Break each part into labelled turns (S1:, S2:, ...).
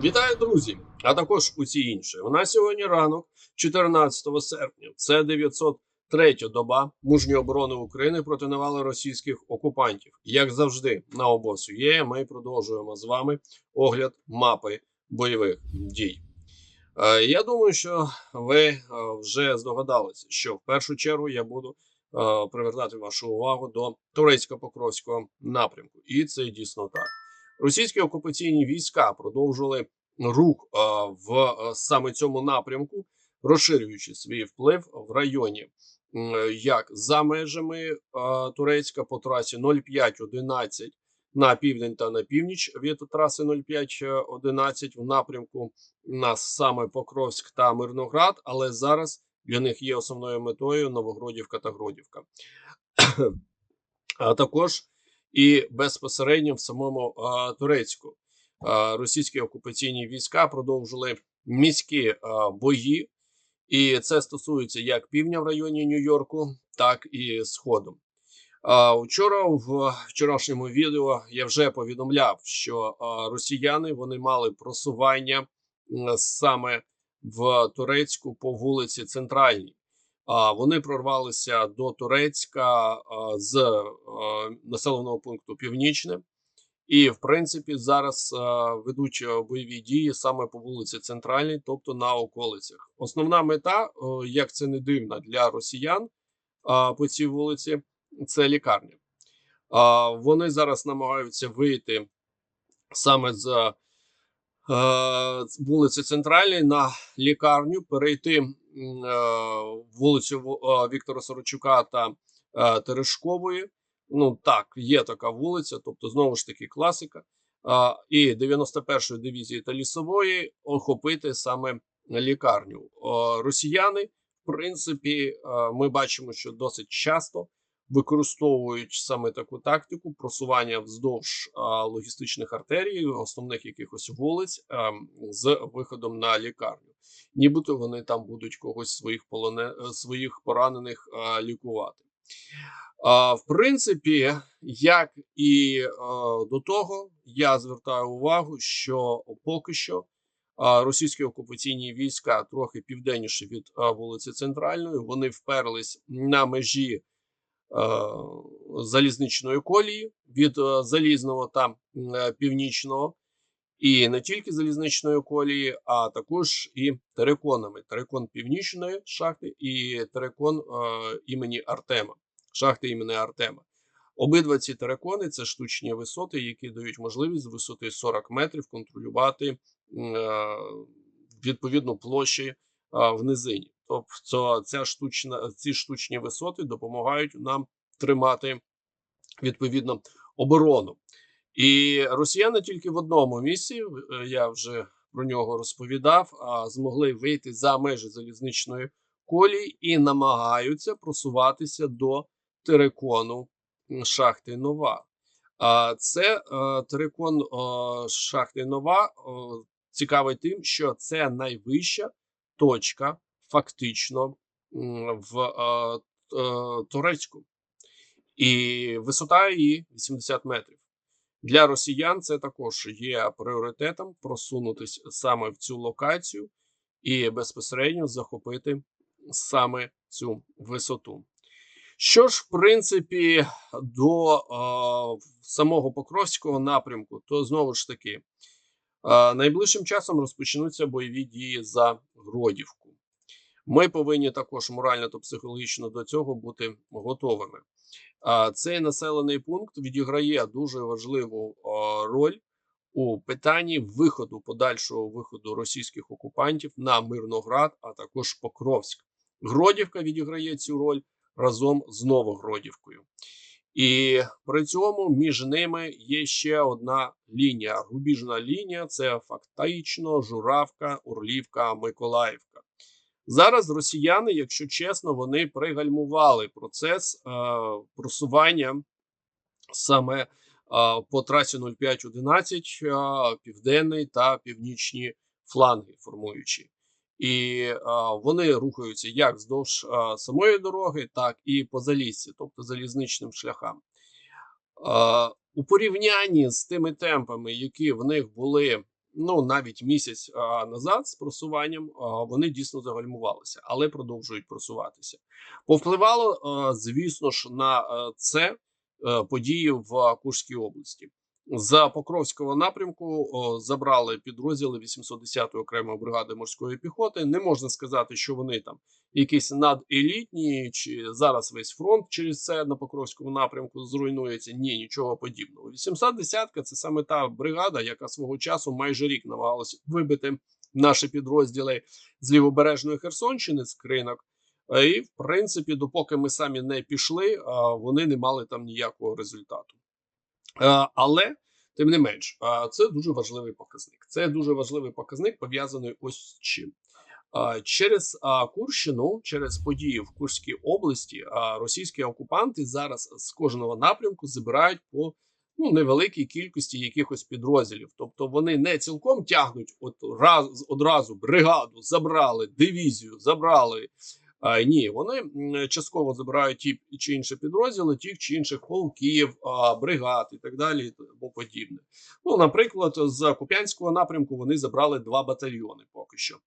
S1: Вітаю, друзі! А також усі інші. У нас сьогодні ранок, 14 серпня. Це 903 доба мужньої оборони України проти навали російських окупантів. Як завжди, на обосу є. Ми продовжуємо з вами огляд мапи бойових дій. Е, Я думаю, що ви е, вже здогадалися, що в першу чергу я буду е, привертати вашу увагу до турецько-покровського напрямку, і це дійсно так. Російські окупаційні війська продовжили рух е, в е, саме цьому напрямку, розширюючи свій вплив в районі як за межами е, Турецька по трасі 0511 на південь та на північ від траси 0511 в напрямку на саме Покровськ та Мирноград, але зараз для них є основною метою Новогродівка та Гродівка. А також і безпосередньо в самому а, Турецьку а, російські окупаційні війська продовжили міські а, бої, і це стосується як півдня в районі Нью-Йорку, так і Сходу. А, Вчора в вчорашньому відео я вже повідомляв, що а, росіяни вони мали просування м, саме в Турецьку по вулиці Центральній. Вони прорвалися до Турецька з населеного пункту Північне, і в принципі зараз ведуть бойові дії саме по вулиці Центральній, тобто на околицях. Основна мета, як це не дивно для росіян по цій вулиці, це лікарня. Вони зараз намагаються вийти саме з е, вулиці Центральної на лікарню, перейти е, вулицю е, Віктора Сорочука та е, Терешкової. Ну так, є така вулиця, тобто знову ж таки класика. І 91-ї дивізії та лісової охопити саме лікарню. Росіяни, в принципі, е, ми бачимо, що досить часто використовують саме таку тактику просування вздовж логістичних артерій, основних якихось вулиць з виходом на лікарню. Нібито вони там будуть когось своїх полоне е, своїх поранених а, лікувати. А, в принципі, як і е, до того, я звертаю увагу, що поки що а, російські окупаційні війська трохи південніше від а, вулиці Центральної, вони вперлись на межі е, залізничної колії від е, залізного та е, північного, і не тільки залізничної колії, а також і тереконами. Терекон північної шахти і терекон е, імені Артема, шахти імені Артема. Обидва ці терекони це штучні висоти, які дають можливість з висоти 40 метрів контролювати е, відповідну площі е, в низині. Тобто ця штучна, ці штучні висоти допомагають нам тримати відповідно оборону. І росіяни тільки в одному місці, е, я вже про нього розповідав, змогли вийти за межі залізничної колії і намагаються просуватися до терекону шахти Нова. А це е, терекон е, шахти Нова цікавий тим, що це найвища точка фактично в е, Турецьку, і висота її 80 метрів. Для росіян це також є пріоритетом просунутися саме в цю локацію і безпосередньо захопити саме цю висоту. Що ж, в принципі, до е, самого Покровського напрямку, то знову ж таки, е, найближчим часом розпочнуться бойові дії за Гродівку. Ми повинні також морально та психологічно до цього бути готовими. Цей населений пункт відіграє дуже важливу роль у питанні виходу подальшого виходу російських окупантів на Мирноград, а також Покровськ. Гродівка відіграє цю роль разом з Новогродівкою. І при цьому між ними є ще одна лінія. Рубіжна лінія це фактично Журавка, Орлівка, Миколаївка. Зараз росіяни, якщо чесно, вони пригальмували процес е, просування саме е, по трасі 0511, е, південний та північні фланги формуючи. І е, вони рухаються як вздовж е, самої дороги, так і по заліссі, тобто залізничним шляхам. Е, у порівнянні з тими темпами, які в них були ну навіть місяць а, назад з просуванням а, вони дійсно загальмувалися, але продовжують просуватися. Повпливало, а, звісно ж, на а, це а, події в Курській області. За Покровського напрямку о, забрали підрозділи 810-ї окремої бригади морської піхоти. Не можна сказати, що вони там якісь наделітні, чи зараз весь фронт через це на Покровському напрямку зруйнується. Ні, нічого подібного. 810-ка – це саме та бригада, яка свого часу майже рік намагалася вибити наші підрозділи з лівобережної Херсонщини з кринок. І в принципі, допоки ми самі не пішли, вони не мали там ніякого результату. Е, Але тим не менш, це дуже важливий показник. Це дуже важливий показник, пов'язаний ось з чим. Через Курщину, через події в Курській області, російські окупанти зараз з кожного напрямку забирають по ну, невеликій кількості якихось підрозділів. Тобто вони не цілком тягнуть от раз одразу бригаду, забрали дивізію, забрали. А, ні, вони частково забирають ті чи інші підрозділи, тих чи інших полків, бригад і так далі, і подібне. Ну, наприклад, з Куп'янського напрямку вони забрали два батальйони поки що.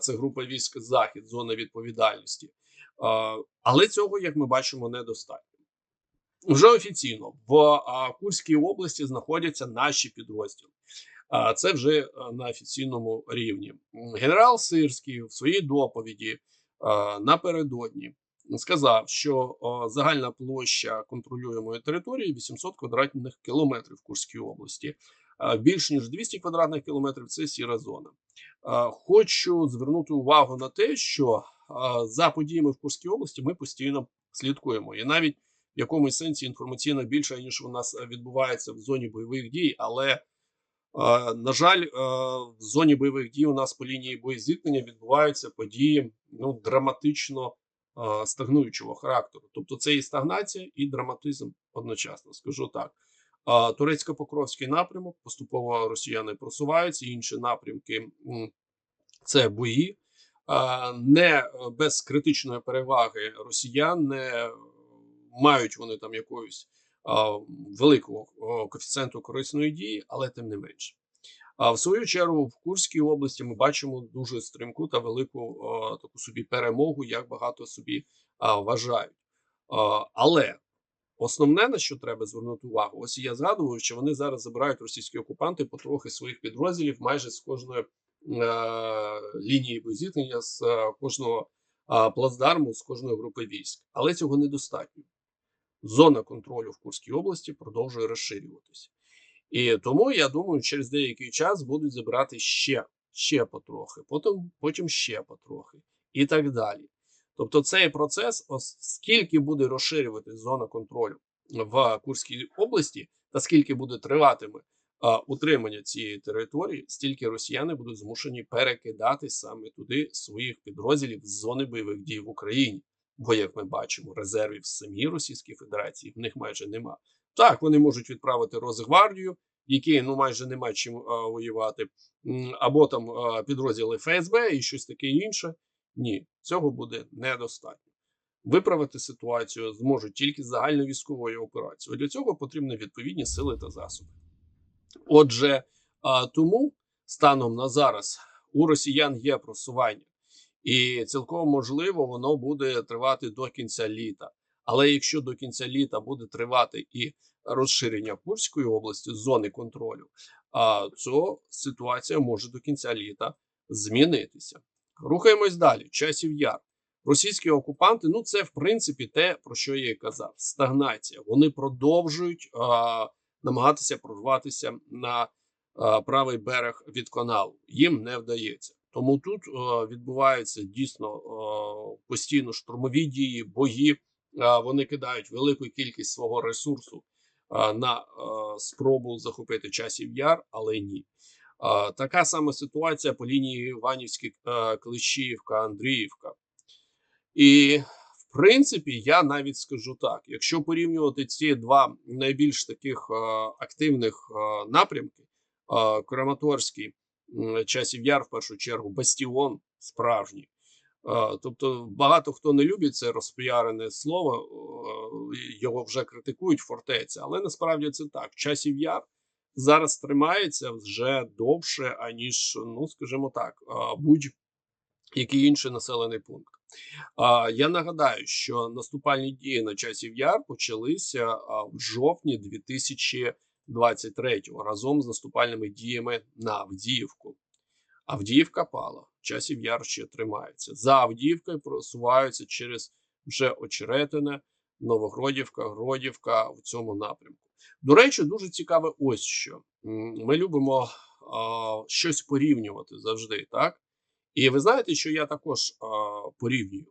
S1: Це група військ Захід, зона відповідальності. Але цього, як ми бачимо, недостатньо. Вже офіційно в Курській області знаходяться наші підрозділи. А, Це вже на офіційному рівні. Генерал Сирський в своїй доповіді напередодні сказав, що загальна площа контролюємої території 800 квадратних кілометрів в Курській області. А, Більш ніж 200 квадратних кілометрів це сіра зона. Хочу звернути увагу на те, що за подіями в Курській області ми постійно слідкуємо, і навіть в якомусь сенсі інформаційно більше ніж у нас е, відбувається в зоні бойових дій. Але е, на жаль, е, в зоні бойових дій у нас по лінії боєзіткнення відбуваються події ну драматично е, стагнуючого характеру. Тобто це і стагнація, і драматизм одночасно. Скажу так. Турецько-Покровський напрямок поступово росіяни просуваються. Інші напрямки це бої. Не е, без критичної переваги росіян, не мають вони там якоїсь великого коефіцієнту корисної дії, але тим не менше. А в свою чергу в Курській області ми бачимо дуже стрімку та велику таку собі перемогу, як багато собі вважають. Але Основне, на що треба звернути увагу, ось я згадував, що вони зараз забирають російські окупанти потрохи своїх підрозділів майже з кожної е, лінії зіткнення, з е, кожного плацдарму, з кожної групи військ. Але цього недостатньо. Зона контролю в Курській області продовжує розширюватися. І тому я думаю, через деякий час будуть забирати ще, ще потрохи, потім, потім ще потрохи і так далі. Тобто цей процес, скільки буде розширювати зона контролю в Курській області, та скільки буде триватиме а, утримання цієї території, стільки росіяни будуть змушені перекидати саме туди своїх підрозділів з зони бойових дій в Україні. Бо, як ми бачимо, резервів самій Російській Федерації в них майже нема. Так, вони можуть відправити Росгвардію, які ну майже нема чим а, воювати, або там а, підрозділи ФСБ і щось таке інше. Ні, цього буде недостатньо. Виправити ситуацію зможуть тільки загальновійськовою операцією. Для цього потрібні відповідні сили та засоби. Отже, а, тому станом на зараз у росіян є просування, і цілком можливо, воно буде тривати до кінця літа. Але якщо до кінця літа буде тривати і розширення Курської області зони контролю, а, то ситуація може до кінця літа змінитися. Рухаємось далі. Часів яр. Російські окупанти, ну це в принципі те, про що я і казав: стагнація. Вони продовжують а, намагатися прорватися на а, правий берег від каналу. Їм не вдається. Тому тут а, відбуваються дійсно а, постійно штурмові дії, бої. А, вони кидають велику кількість свого ресурсу на спробу захопити часів яр, але ні. Така сама ситуація по лінії Іванівська, Клещіївка, Андріївка. І, в принципі, я навіть скажу так: якщо порівнювати ці два найбільш таких активних напрямки, Краматорський, часів яр, в першу чергу, Бастіон справжній. Тобто багато хто не любить це розпіарене слово, його вже критикують фортеця, але насправді це так. Часів яр зараз тримається вже довше, аніж, ну скажімо так, будь-який інший населений пункт. Я нагадаю, що наступальні дії на часів яр почалися в жовтні 2023-го разом з наступальними діями на Авдіївку. Авдіївка пала, часів яр ще тримається. За Авдіївкою просуваються через вже Очеретине, Новогродівка, Гродівка в цьому напрямку. До речі, дуже цікаве ось що. Ми любимо а, щось порівнювати завжди, так? І ви знаєте, що я також а, порівнюю.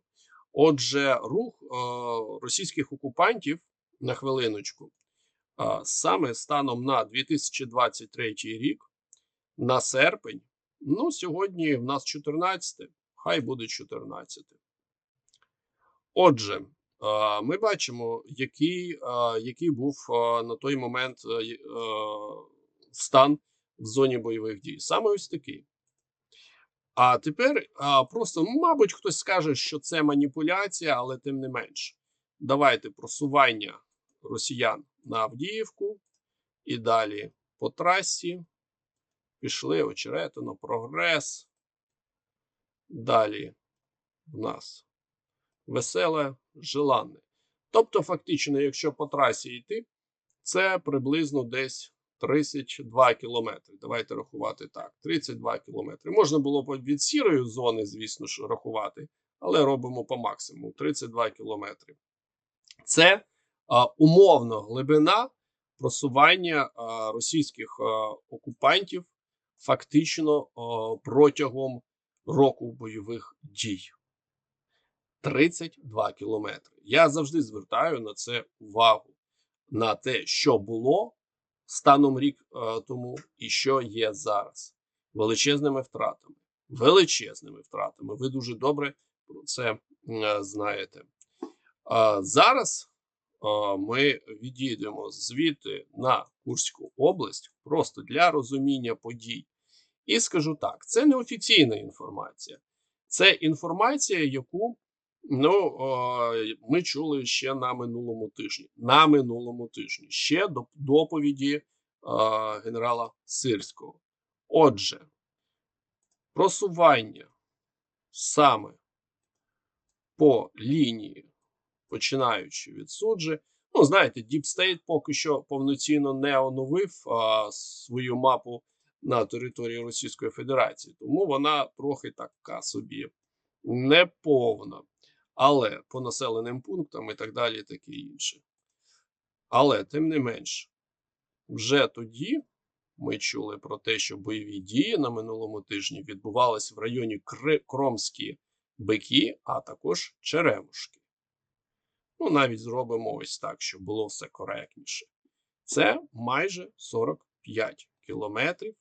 S1: Отже, рух а, російських окупантів на хвилиночку, саме станом на 2023 рік, на серпень, ну, сьогодні в нас 14, хай буде 14. Отже, ми бачимо, який, який був на той момент й- а, стан в зоні бойових дій. Саме ось такий. А тепер просто, мабуть, хтось скаже, що це маніпуляція, але тим не менш. Давайте просування росіян на Авдіївку і далі по трасі. Пішли очеретино, прогрес. Далі в нас веселе, желанне. Тобто, фактично, якщо по трасі йти, це приблизно десь 32 кілометри. Давайте рахувати так: 32 кілометри. Можна було б від сірої зони, звісно ж, рахувати, але робимо по максимуму 32 кілометри. Це умовно глибина просування російських окупантів фактично протягом року бойових дій. 32 кілометри. Я завжди звертаю на це увагу на те, що було станом рік тому і що є зараз. Величезними втратами. Величезними втратами. Ви дуже добре про це знаєте. Зараз ми відійдемо звідти на Курську область просто для розуміння подій. І скажу так: це не офіційна інформація, це інформація, яку Ну, ми чули ще на минулому тижні. На минулому тижні ще до доповіді е, генерала Сирського. Отже, просування саме по лінії, починаючи від суджі. Ну, знаєте, Deep State поки що повноцінно не оновив а, свою мапу на території Російської Федерації, тому вона трохи така собі неповна але по населеним пунктам і так далі, таке інше. Але тим не менш, вже тоді ми чули про те, що бойові дії на минулому тижні відбувалися в районі Кромські Бики, а також Черемушки. Ну, навіть зробимо ось так, щоб було все коректніше. Це майже 45 кілометрів,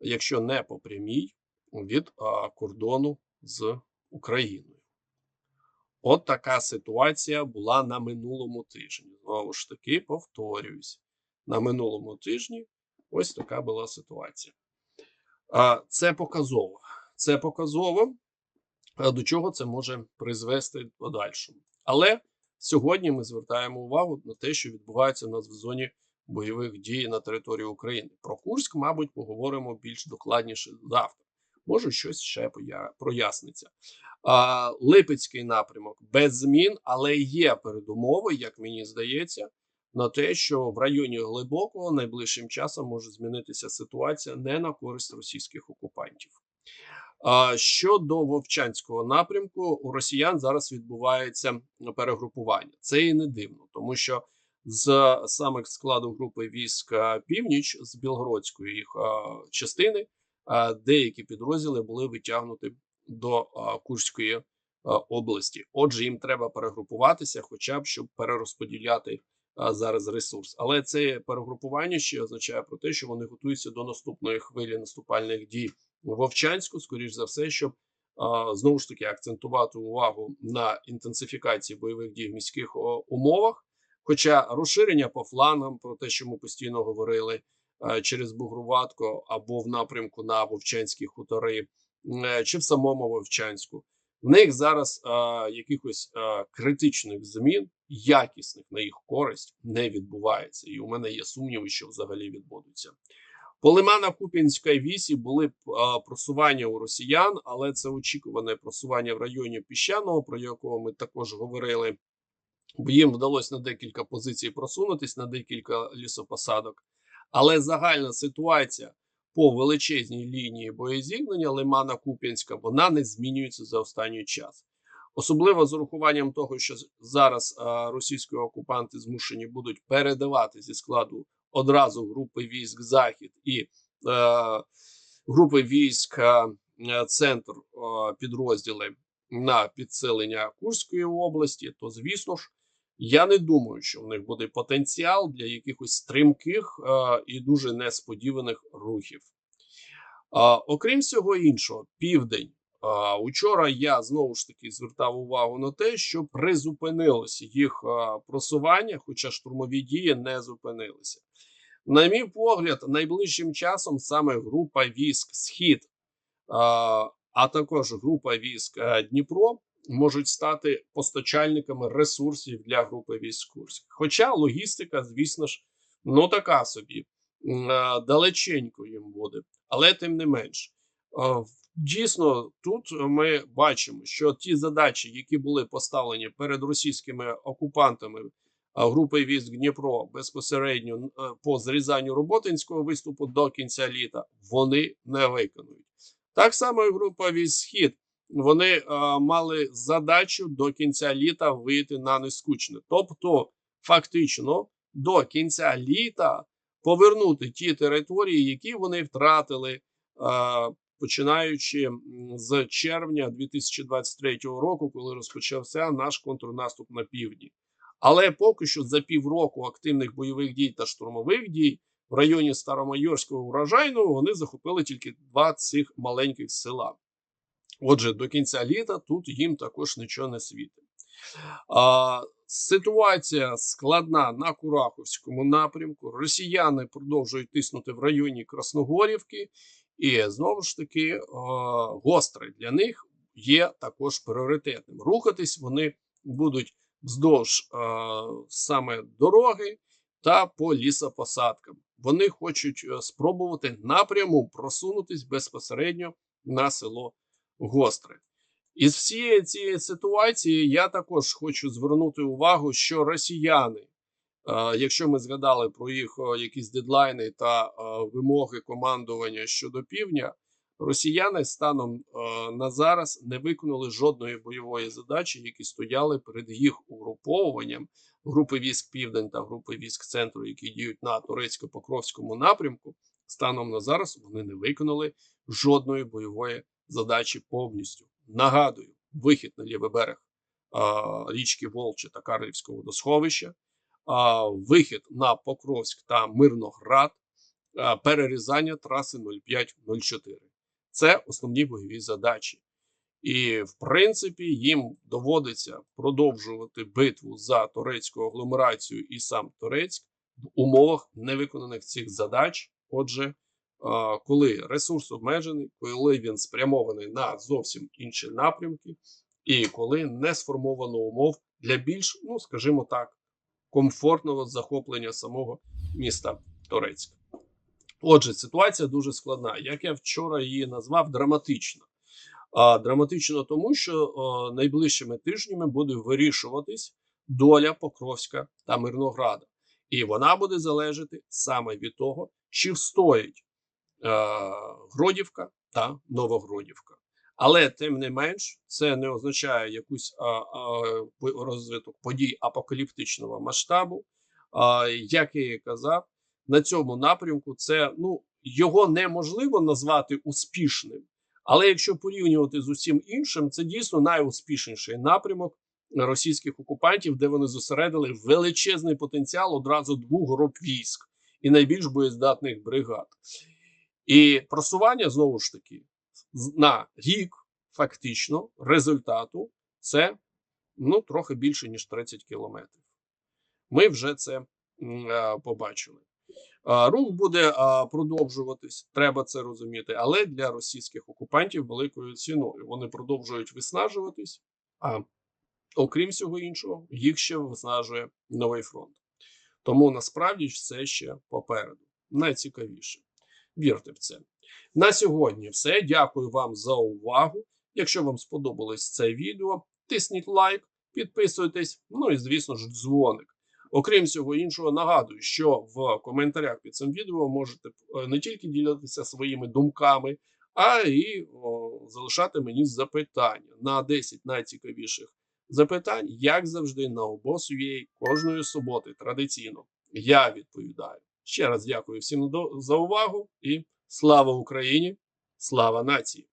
S1: якщо не по прямій, від а, кордону з Україною. От така ситуація була на минулому тижні. Знову ж таки, повторююсь, на минулому тижні ось така була ситуація. А, Це показово. Це показово, до чого це може призвести в подальшому. Але сьогодні ми звертаємо увагу на те, що відбувається у нас в зоні бойових дій на території України. Про Курськ, мабуть, поговоримо більш докладніше завтра. Може, щось ще проясниться. А, Липецький напрямок без змін, але є передумови, як мені здається, на те, що в районі глибокого найближчим часом може змінитися ситуація не на користь російських окупантів. Щодо Вовчанського напрямку, у росіян зараз відбувається перегрупування. Це і не дивно, тому що з самих складу групи військ Північ з Білгородської їх частини деякі підрозділи були витягнуті до Курської області. Отже, їм треба перегрупуватися, хоча б щоб перерозподіляти зараз ресурс. Але це перегрупування ще означає про те, що вони готуються до наступної хвилі наступальних дій Вовчанську, скоріш за все, щоб знову ж таки акцентувати увагу на інтенсифікації бойових дій в міських умовах. Хоча розширення по флангам, про те, що ми постійно говорили, е, через Бугруватко або в напрямку на Вовчанські хутори, е, чи в самому Вовчанську, в них зараз е, якихось е, критичних змін якісних на їх користь не відбувається. І у мене є сумніви, що взагалі відбудуться. По лимана Куп'янської вісі були просування у росіян, але це очікуване просування в районі піщаного, про якого ми також говорили. Бо їм вдалося на декілька позицій просунутись, на декілька лісопосадок. Але загальна ситуація по величезній лінії боєзіткнення Лимана Куп'янська вона не змінюється за останній час. Особливо з урахуванням того, що зараз російські окупанти змушені будуть передавати зі складу одразу групи військ Захід і е, групи військ е, центр е, підрозділи на підсилення Курської області, то звісно ж. Я не думаю, що в них буде потенціал для якихось стрімких е, і дуже несподіваних рухів. Е, окрім всього іншого, південь. Е, учора я знову ж таки звертав увагу на те, що призупинилося їх е, просування, хоча штурмові дії не зупинилися. На мій погляд, найближчим часом саме група військ Схід, а також група військ е, Дніпро можуть стати постачальниками ресурсів для групи військ Курськ. Хоча логістика, звісно ж, ну така собі е, далеченько їм буде, але тим не менш. Е, Дійсно, тут ми бачимо, що ті задачі, які були поставлені перед російськими окупантами групи військ Дніпро безпосередньо е, по зрізанню роботинського виступу до кінця літа, вони не виконують. Так само і група військ Схід вони е, мали задачу до кінця літа вийти на нескучне. Тобто, фактично, до кінця літа повернути ті території, які вони втратили, е, починаючи з червня 2023 року, коли розпочався наш контрнаступ на півдні. Але поки що за півроку активних бойових дій та штурмових дій в районі Старомайорського урожайного вони захопили тільки два цих маленьких села. Отже, до кінця літа тут їм також нічого не світить. А, ситуація складна на Кураховському напрямку. Росіяни продовжують тиснути в районі Красногорівки, і знову ж таки гостре для них є також пріоритетним. Рухатись вони будуть вздовж а, саме дороги та по лісопосадкам. Вони хочуть е, спробувати напряму просунутись безпосередньо на село гостре. Із всієї цієї ситуації я також хочу звернути увагу, що росіяни, е, якщо ми згадали про їх е, якісь дедлайни та е, вимоги командування щодо півдня, росіяни станом е, на зараз не виконали жодної бойової задачі, які стояли перед їх угруповуванням групи військ Південь та групи військ центру, які діють на турецько-покровському напрямку. Станом на зараз вони не виконали жодної бойової задачі повністю. Нагадую, вихід на лівий берег а, річки Волчі та Карлівського водосховища, а, вихід на Покровськ та Мирноград, перерізання траси 0504. Це основні бойові задачі. І, в принципі, їм доводиться продовжувати битву за турецьку агломерацію і сам Турецьк в умовах невиконаних цих задач. Отже, коли ресурс обмежений, коли він спрямований на зовсім інші напрямки, і коли не сформовано умов для більш, ну скажімо так, комфортного захоплення самого міста Торецьк. Отже, ситуація дуже складна. Як я вчора її назвав, драматична. А драматично тому, що о, найближчими тижнями буде вирішуватись доля Покровська та Мирнограда, і вона буде залежати саме від того, чи встоїть е, Гродівка та Новогродівка. Але тим не менш, це не означає якусь а, а, розвиток подій апокаліптичного масштабу. А, як я і казав, на цьому напрямку це ну його неможливо назвати успішним. Але якщо порівнювати з усім іншим, це дійсно найуспішніший напрямок російських окупантів, де вони зосередили величезний потенціал одразу двох груп військ і найбільш боєздатних бригад. І просування знову ж таки на рік, фактично, результату це ну трохи більше ніж 30 кілометрів. Ми вже це е, побачили. Рух буде продовжуватись, треба це розуміти, але для російських окупантів великою ціною. Вони продовжують виснажуватись, а окрім всього іншого, їх ще виснажує новий фронт. Тому насправді все ще попереду. Найцікавіше. Вірте в це. На сьогодні все. Дякую вам за увагу. Якщо вам сподобалось це відео, тисніть лайк, підписуйтесь, ну і, звісно ж, дзвоник. Окрім всього іншого, нагадую, що в коментарях під цим відео можете е, не тільки ділитися своїми думками, а й о, залишати мені запитання на 10 найцікавіших запитань, як завжди, на обосує кожної суботи традиційно. Я відповідаю. Ще раз дякую всім за увагу і слава Україні! Слава нації!